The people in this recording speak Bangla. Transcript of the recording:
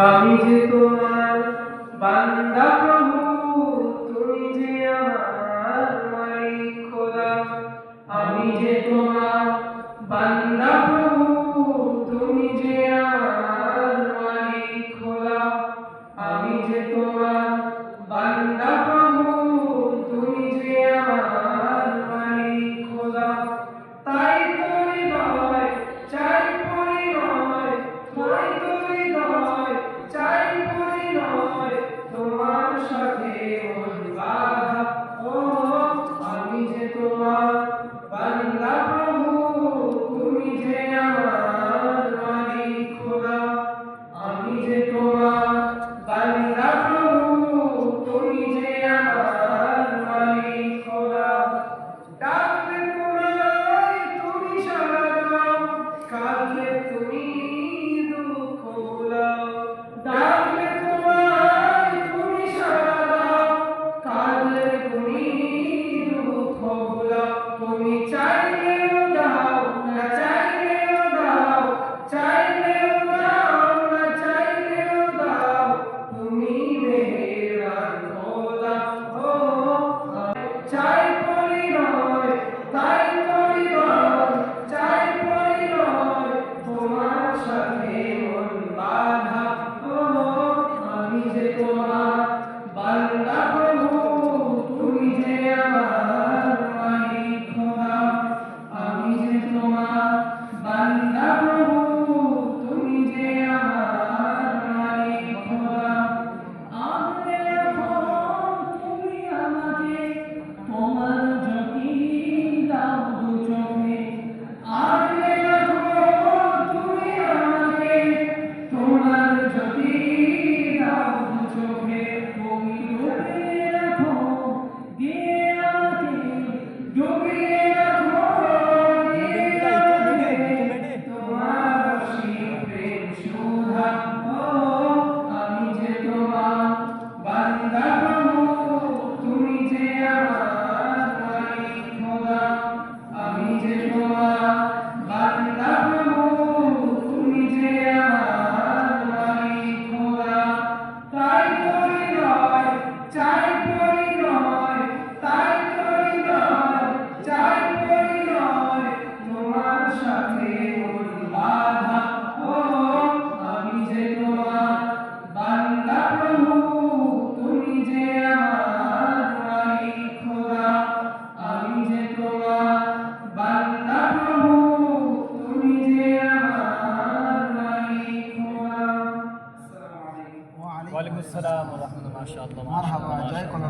আমি যে তোমার বান্দা প্রভু তুমি যে আমার মালিক খোদা আমি যে তোমার বান্দা কালকে তুমি وعليكم السلام ورحمة الله ما شاء الله مرحبا جايكم